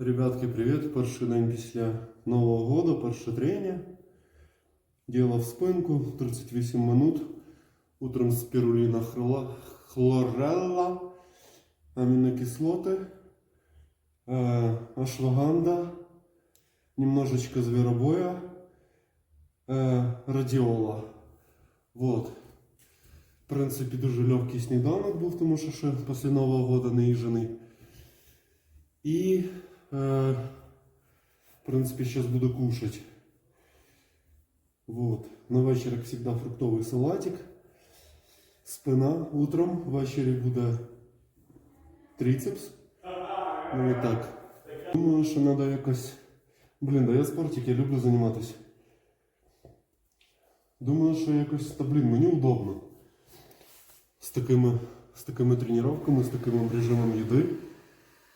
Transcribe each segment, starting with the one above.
Ребятки, привіт! Перший день після Нового года, перше трення. Діло в спинку, 38 минут. Утром спирулина хрила- хлорелла, аминокислоты, э, ашваганда, немножечко зверобоя, э, радіола. Вот. В принципі, дуже легкий сніданок був, тому що ще після Нового года не їжений. И, э, в принципе, сейчас буду кушать. Вот. На вечір, як завжди, фруктовий салатик. Спина утром, ввечері буде трицепс. Ну і так. Думаю, що треба якось. Блін, да я спортик, я люблю займатися. Думаю, що якось, та блін, мені удобно. З такими, з такими тренуваннями, з таким режимом їди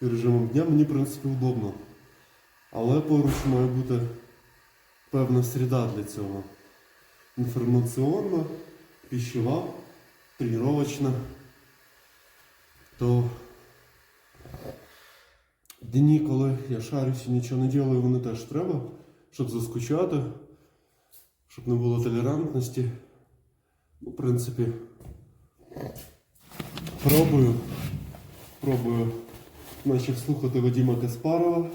і режимом дня мені, в принципі, удобно. Але поруч має бути певна середа для цього. Інформаційна, пищева, тренувачна. То дні, коли я шарюсь і нічого не ділаю, вони теж треба, щоб заскучати, щоб не було толерантності. Ну, в принципі, пробую. Пробую Почав слухати Вадима Каспарова.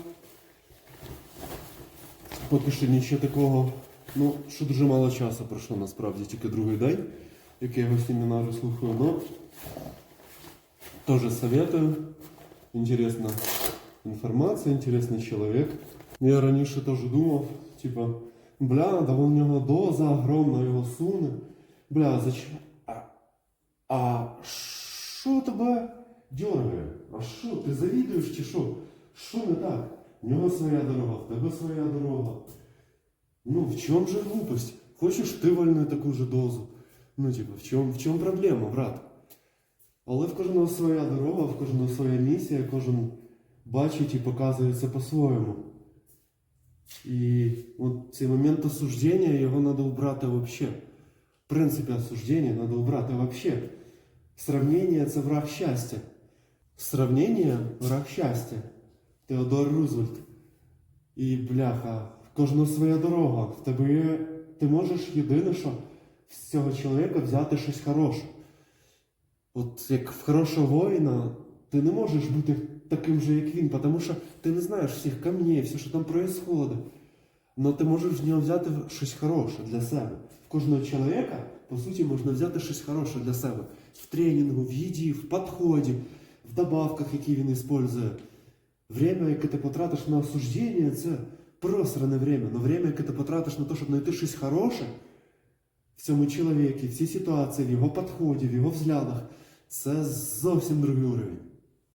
Поки що нічого такого. Ну, що дуже мало часу пройшло насправді, тільки другий день, як я його семінарі слухаю, но теж советую. Інтересна інформація, інтересний чоловік. Я раніше теж думав, типа, бля, да у нього доза огромна, його суне. Бля, зачем? А що тебе дергає? А що, ти завідуєш чи що? Що не так? В нього своя дорога, в тебе своя дорога. Ну, в чому же глупость? Хочеш ти вольни таку же дозу? Ну, типу, в чому, в чому проблема, брат? Але в кожного своя дорога, в кожного своя місія, кожен бачить і показує це по-своєму. І от цей момент осуждення, його треба убрати взагалі. В принципі, осуждення треба убрати взагалі. Сравнение – це враг щастя. Сравнение – враг щастя. Теодор Рузвельт. І бляха, в кожного своя дорога. В тебе є, ти можеш єдине, що з цього чоловіка взяти щось хороше. От як в хорошого воїна, ти не можеш бути таким же, як він, тому що ти не знаєш всіх камней, все, що там відбувається. Но ти можеш з нього взяти щось хороше для себе. В кожного чоловіка, по суті, можна взяти щось хороше для себе. В тренінгу, в їді, в підході, в добавках, які він використовує. Время, яке ти потратиш на осуждення, це просране время. Но время, яке ти потратиш на те, щоб знайти щось хороше в цьому чоловіку, в цій ситуації, в його підході, в його взглядах, це зовсім другий уровень.